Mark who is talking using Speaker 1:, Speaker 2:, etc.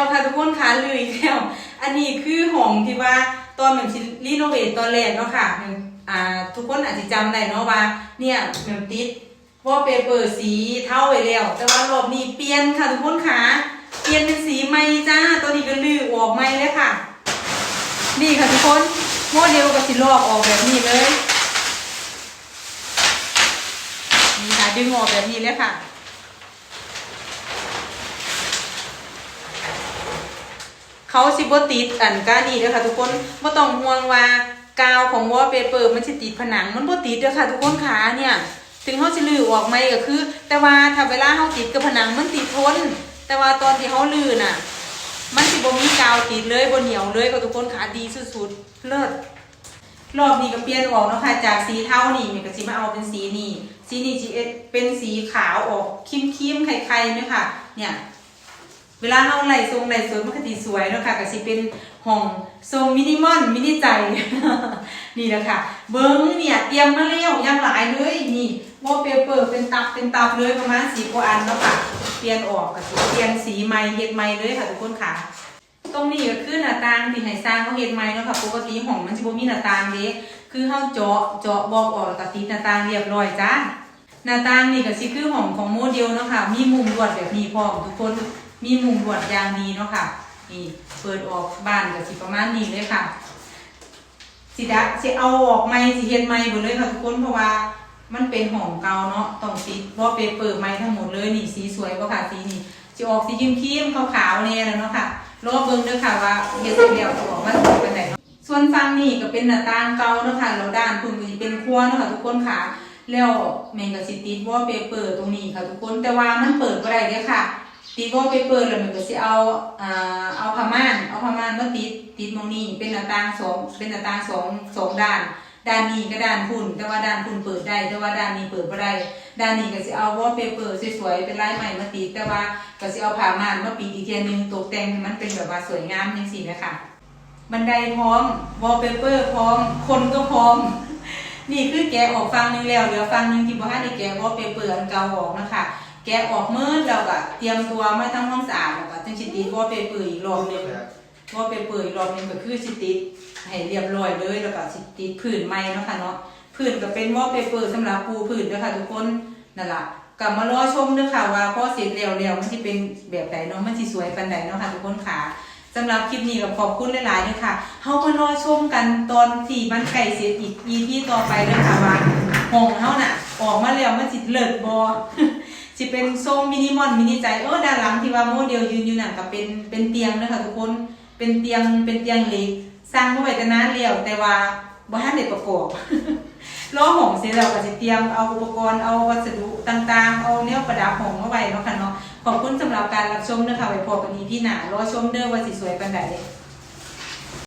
Speaker 1: ล้วค่ะทุกคนคะลืออีกแล้ว อันนี้คือห้องที่ว่าตอนเหมือนรีโนเวทตอนแรกเนาะค่ะหนึ่งอ่าทุกคนอาจจะจำได้เนาะว่า เนี่ยเหมือนติดวอลเปเปอร์สีเท่าไว้แล้ว แต่ว่ารอบนี้เปลี่ยนค่ะทุกคนคะเปลี่ยนเป็นสีใหม่จ้าตัวนี้ก็ลือออกใหม่เลยค่ะ นี่ค่ะทุกคนโมเดลกับสิลอกออกแบบนี้เลยนี่ค่ะดึงออกแบบนี้เลยค่ะ เขาสิบติดอันก้านี่เด้อค่ะ ทุกคนไม่ต้องห่วงว่ากาวของวอลเปเปอร์มันสิติดผนังมันบ่ติดเด้อค่ะ ทุกคนขาเนี่ยถึงเขาสิลือออกไหมก็คือ แต่ว่าถ้าเวลาเขาติดกับผนังมันติดทน แต่ว่าตอนที่เขาลือน่ะ มันสิบ่มีกาวติดเลยบ่เหนียวเลยก็ทุกคนขาดีสุดๆเลิศรอบนี้ก็เปลี่ยนออกเนาะค่ะจากสีเทานี่มันก็สิมาเอาเป็นสีนี่สีนี่สิเป็นสีขาวออกครีมๆไข่ๆเนี่ยค่ะ เนี่ย เวลาเราไหลทรงไหลสวยมันก็สิสวยเนาะค่ะก็สิเป็นห้องทรงมินิมอลมินิใจ นี่แหละค่ะ เบิ้งเนี่ยเตรียมมาแล้วยังหลายเลยนี่วอลเปเปอร์เป็นตับเป็นตับเลยประมาณสีกว่าอันเนาะค่ะ เปลี่ยนออกก็สิเปลี่ยนสีใหม่เฮ็ดใหม่เลยค่ะทุกคนค่ะ ตรงนี้ก็คือหน้าต่างที่ให้สร้างเขาเฮ็ดใหม่เนาะค่ะปกติห้องมันสิบ่มีหน้าต่างเด้คือเฮาเจาะเจาะบอกออกแล้วก็ติดหน้าต่างเรียบร้อยจ้าหน้าต่างนี่ก็สิคือห้องของโมเดลเนาะค่ะ มีมุมลวดแบบนี้พร้อมทุกคน มีมุมลวดยางดีเนาะค่ะ นี่เปิดออกบานก็สิประมาณนี้เลยค่ะ สิดะสิเอาออกใหม่สิเฮ็ดใหม่หมดเลยค่ะทุกคนเพราะว่า มันเป็นหองเกาเนาะต้องติดวอลเปเปอร์ใหม่ทั้งหมดเลยนี่สีสวยกว่าค่ะสีนี้สิออกสีครีมๆขาวๆเนี่ยแล้วเนาะค่ะรอเบิ่งเด้อค่ะว่าเฮ็ดเสร็จแล้วจะออกมาสวยปานใดเนส่วนฝั่งนี้ก็เป็นหน้าต่างเกาเนาะค่ะแล้วด้านคุณก็สิเป็นครัวเนาะค่ะทุกคนค่ะแล้วแม่งก็สิติดวอลเปเปอร์ตรงนี้ค่ะทุกคนแต่ว่ามันเปิดบ่ได้เด้อค่ะ ติดวอลเปเปอร์แล้วมันก็สิเอาอ่าเอาผ้าม่านเอาผ้าม่านมาติดติดตรงนี้เป็นหน้าต่างสองเป็นหน้าต่างสองสองด้าน ด้านนี้ก็ด้านพุ่น แต่ว่าด้านพุ่นเปิดได้ แต่ว่าด้านนี้เปิดบ่ได้ด้านนี้ก็สิเอาวอลเปเปอร์สวยๆเป็นลายใหม่มาติดแต่ว่าก็สิเอาผ้าม่านมาปิดอีกเทียหนึงตกแต่งให้มันเป็นแบบว่าสวยงามจังซี่นะคะบันไดพร้อมวอลเปเปอร์พร้อมคนก็พร้อมนี่คือแกะออกฟังหนึงแล้วเหลือฟังหนึงที่บ่ทันได้แกะวอลเปเปอร์อันเก่าออกนะคะ แกะออกมืดแล้วก็เตรียมตัวมาทำความสะอาดแล้วก็จังสิติดวอลเปเปอร์อีกรอบหนึงวอลเปเปอร์อีกรอบหนึงก็คือสิติดให้เรียบร้อยเลยแล้วก็สิติดพื้นใหม่เนาะค่ะเนาะพื้นก็เป็นวอลเปเปอร์สำหรับปูพื้นเด้อค่ะทุกคนนั่นล่ะกลับมารอชมเด้อค่ะว่าพอเสร็จแล้วแล้วมันสิเป็นแบบไหนเนาะมันสิสวยปานใดเนาะค่ะทุกคนค่ะสำหรับคลิปนี้ก็ขอบคุณหลายๆเด้อค่ะเฮามารอชมกันตอนที่มันใกล้เสร็จอีก EP ต่อไปเด้อค่ะว่าห้องเฮาน่ะออกมาแล้วมันสิเลิศบ่ สิเป็นทรงมินิมอลมินิใจเออด้านหลังที่ว่าโมเดลยืนอยู่นั่นก็เป็นเป็นเตียงนะคะทุกคนเป็นเตียงเป็นเตียงเหล็กสร้างมาไว้แต่นานแล้วแต่ว่าบ่ทันได้ประกอบล้อห้องเสร็จแล้วก็สิเตรียมเอาอุปกรณ์เอาวัสดุต่างๆ เอาแนวประดับห้องมาไว้เนาะค่ะเนาะขอบคุณสำหรับการรับชมนะคะไว้พอกันนี้พี่หน้ารอชมเด้อว่าสิสวยปานใด